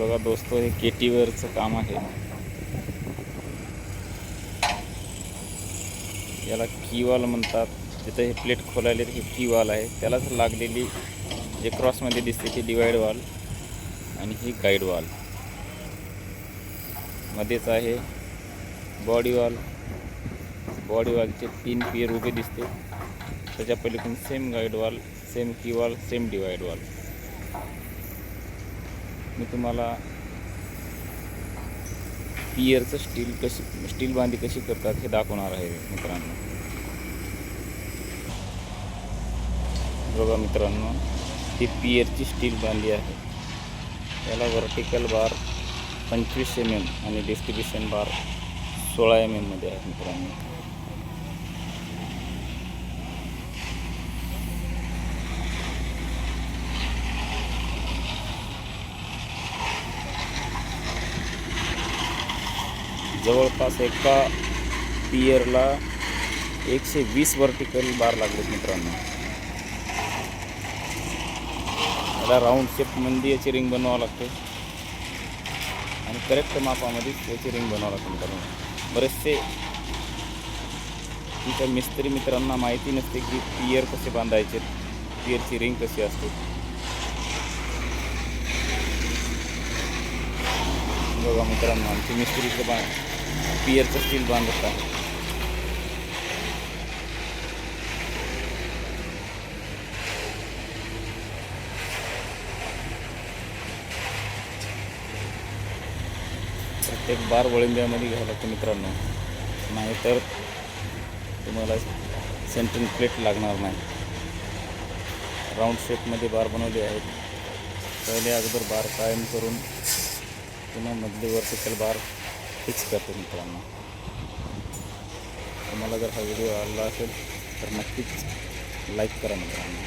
बघा दोस्त हे केटीवरचं काम आहे. याला कीवाल म्हणतात. तिथं हे प्लेट खोलायले हे की वाल आहे. त्यालाच लागलेली जे क्रॉसमध्ये दिसते ती डिवाईड वाल आणि ही गाईड वाल मध्येच आहे बॉडी वॉल बॉडी वॉलचे तीन पियर उभे दिसते. त्याच्या पलीकडून सेम गाईड वॉल सेम की वॉल सेम डिवाईड वॉल मी तुम्हाला पियरचं स्टील कशी स्टील बांधी कशी करतात हे दाखवणार आहे मित्रांनो. बघा मित्रांनो ही पियरची स्टील बांधी आहे. याला व्हर्टिकल बार पंचवीस एम एम आणि डिस्ट्रीब्युशन बार सोळा एम एममध्ये आहे मित्रांनो. जवळपास एका पियरला एकशे वीस वर्टिकल बार लागलेत मित्रांनो. त्याला राऊंड शेपमध्ये याची रिंग बनवावं लागते. आणि करेक्ट मापामध्ये याची रिंग बनवावं लागते मित्रांनो. बरेचसे तिच्या मिस्त्री मित्रांना माहिती नसते की पियर कसे बांधायचे पियरची रिंग कशी असते. बघा मित्रांनो आमची मिस्त्रीचं बा पियरचं स्टील बांधत आहे. प्रत्येक बार वळिंब्यामध्ये घ्यावं लागतं मित्रांनो. नाहीतर तुम्हाला सेंट्रिंग प्लेट लागणार नाही. राऊंड शेपमध्ये बार बनवले आहेत. पहिले अगोदर बार कायम करून पुन्हा मधली वर्टिकल बार फिक्स करते मित्रांनो तुम्हाला जर हा व्हिडिओ आवडला असेल तर नक्कीच लाईक करा मित्रांनो.